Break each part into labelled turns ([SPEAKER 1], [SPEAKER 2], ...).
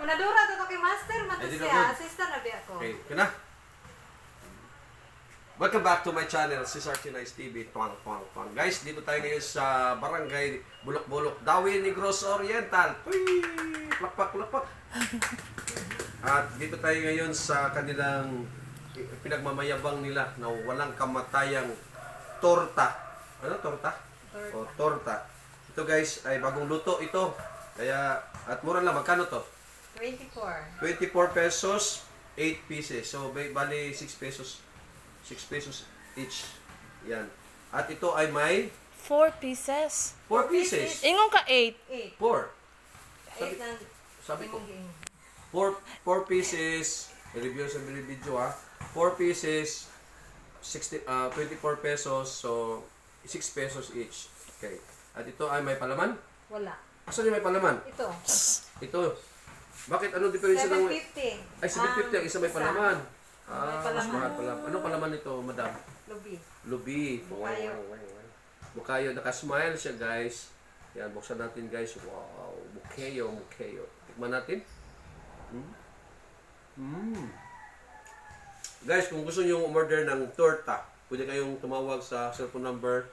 [SPEAKER 1] Unadura to kay master man to
[SPEAKER 2] di na
[SPEAKER 1] siya.
[SPEAKER 2] good.
[SPEAKER 1] Assistant na di ako.
[SPEAKER 2] Okay, kana. Welcome back to my channel, Cesar Chinais TV. Twang, twang, twang. Guys, dito tayo ngayon sa barangay Bulok-Bulok, Dawi Negros Oriental. Uy! Plakpak, plakpak. At dito tayo ngayon sa kanilang pinagmamayabang nila na walang kamatayang torta. Ano torta?
[SPEAKER 1] Torta.
[SPEAKER 2] O, torta. Ito guys ay bagong luto ito. Kaya, at mura lang, magkano to?
[SPEAKER 1] 24.
[SPEAKER 2] 24 pesos, 8 pieces. So, ba- bali 6 pesos. 6 pesos each. Yan. At ito ay may
[SPEAKER 3] Four pieces.
[SPEAKER 2] 4 pieces.
[SPEAKER 3] Ingon ka eight.
[SPEAKER 1] 8.
[SPEAKER 2] 4.
[SPEAKER 1] 8 na.
[SPEAKER 2] Sabi ko,
[SPEAKER 1] Tingin.
[SPEAKER 2] 4 4 pieces. I-review sa video ha. 4 pieces, 60, ah, 24 pesos. So, 6 pesos each. Okay. At ito ay may palaman.
[SPEAKER 1] Wala.
[SPEAKER 2] Asan yung may palaman?
[SPEAKER 1] Ito.
[SPEAKER 2] Ito. Bakit? Ano diferensya ng...
[SPEAKER 1] 750.
[SPEAKER 2] Ay, 750 ang isa may palaman.
[SPEAKER 1] Ah, may
[SPEAKER 2] mas
[SPEAKER 1] palaman.
[SPEAKER 2] mahal pala. Ano palaman nito, madam?
[SPEAKER 1] Lubi.
[SPEAKER 2] Lubi.
[SPEAKER 1] Bukayo.
[SPEAKER 2] Wow, wow, wow. Bukayo. Nakasmile siya, guys. Yan, buksan natin, guys. Wow. Bukayo, bukayo. Tikman natin. Mm. Mm. Guys, kung gusto niyo umorder ng torta, pwede kayong tumawag sa cellphone number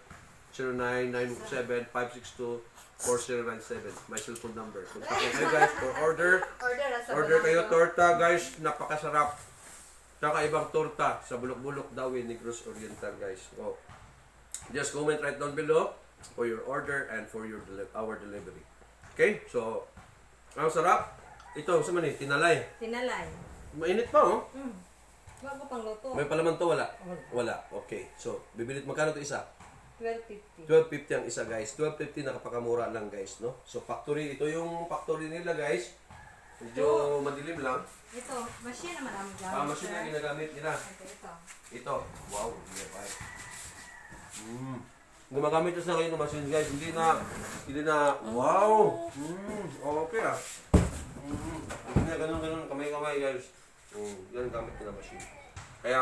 [SPEAKER 2] 0997-562-4097. My cellphone number. Kontakin kayo, guys, for order.
[SPEAKER 1] Order na sa
[SPEAKER 2] Order kayo
[SPEAKER 1] Balanco.
[SPEAKER 2] torta, guys. Napakasarap. Kakaibang torta sa Bulok-Bulok, Dawi, Negros Oriental, guys. Oh. Just comment right down below for your order and for your deli- our delivery. Okay? So, ang sarap. Ito, sa mani, tinalay.
[SPEAKER 1] Tinalay.
[SPEAKER 2] Mainit pa, oh.
[SPEAKER 1] Mm. Bago pang luto.
[SPEAKER 2] May palaman to, wala?
[SPEAKER 1] Wala.
[SPEAKER 2] Wala. Okay. So, bibilit, magkano to isa?
[SPEAKER 1] 1250.
[SPEAKER 2] 12.50 ang isa, guys. 12.50 nakapakamura lang, guys, no? So, factory. Ito yung factory nila, guys. Medyo madilim lang.
[SPEAKER 1] Ito, machine naman ang gamit.
[SPEAKER 2] Ah, machine na ginagamit nila.
[SPEAKER 1] Ito, ito.
[SPEAKER 2] Ito. Wow, pa. Mm. Gumagamit na sa kayo ng machine guys. Hindi na, hindi na, wow. Mm. Okay ah. Mm. Hindi na ganun ganun kamay-kamay guys. Mm. Yan gamit na machine. Kaya,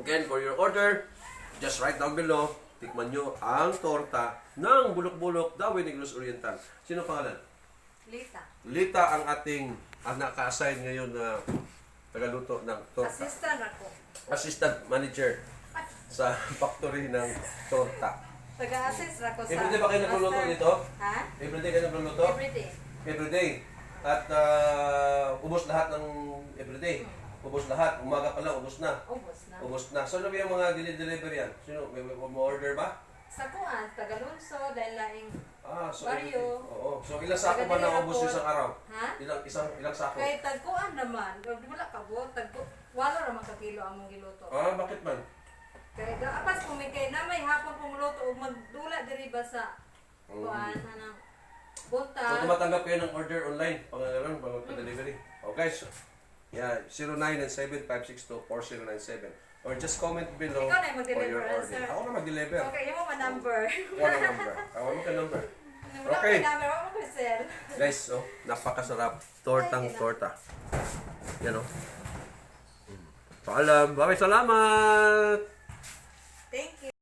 [SPEAKER 2] again, for your order, just write down below. Tikman nyo ang torta ng Bulok-Bulok, Dawi Negros Oriental. Sino pangalan?
[SPEAKER 1] Lita.
[SPEAKER 2] Lita ang ating ang naka-assign ngayon na tagaluto ng torta
[SPEAKER 1] Assistant ako.
[SPEAKER 2] assistant manager sa factory ng torta.
[SPEAKER 1] Taga-assist ako sa...
[SPEAKER 2] Everyday ba kayo nagluluto dito?
[SPEAKER 1] Ha?
[SPEAKER 2] Everyday kayo nagluluto?
[SPEAKER 1] Everyday.
[SPEAKER 2] Everyday. At uh, ubos lahat ng everyday. Ubos lahat. Umaga pa lang, ubos na.
[SPEAKER 1] Ubus na.
[SPEAKER 2] Ubos na. So, ano ba yung mga deli-delivery yan? Sino? May, may, may order ba?
[SPEAKER 1] Sa kuan, taga-lunso, dahil laing...
[SPEAKER 2] Ah, so everyday. Oo. So, ilang sako ba na ubos isang araw?
[SPEAKER 1] Ha?
[SPEAKER 2] Ilang, isang, ilang sako?
[SPEAKER 1] Kay tagkuan naman, wala ka bo, tagku... Walo naman ka kilo ang mong giluto.
[SPEAKER 2] Ah, bakit man?
[SPEAKER 1] Kaya apas kung may kay na may hapon kung luto o magdula diri ba sa
[SPEAKER 2] Mm.
[SPEAKER 1] kuan anang
[SPEAKER 2] So,
[SPEAKER 1] bunta.
[SPEAKER 2] tumatanggap kayo ng order online, pang ganun, pang pa-delivery. Okay, so, yeah, 0997-562-4097. Or just comment below
[SPEAKER 1] Ikaw na yung
[SPEAKER 2] for
[SPEAKER 1] mag-deliver,
[SPEAKER 2] order.
[SPEAKER 1] sir.
[SPEAKER 2] Ako na mag-deliver.
[SPEAKER 1] Okay, yung mo number.
[SPEAKER 2] Wala na number. Ako ka number.
[SPEAKER 1] Wala
[SPEAKER 2] Okay.
[SPEAKER 1] ka number, wala sir.
[SPEAKER 2] Guys, so, napakasarap. Tortang torta. Yan o. Paalam. Maraming salamat!
[SPEAKER 1] Thank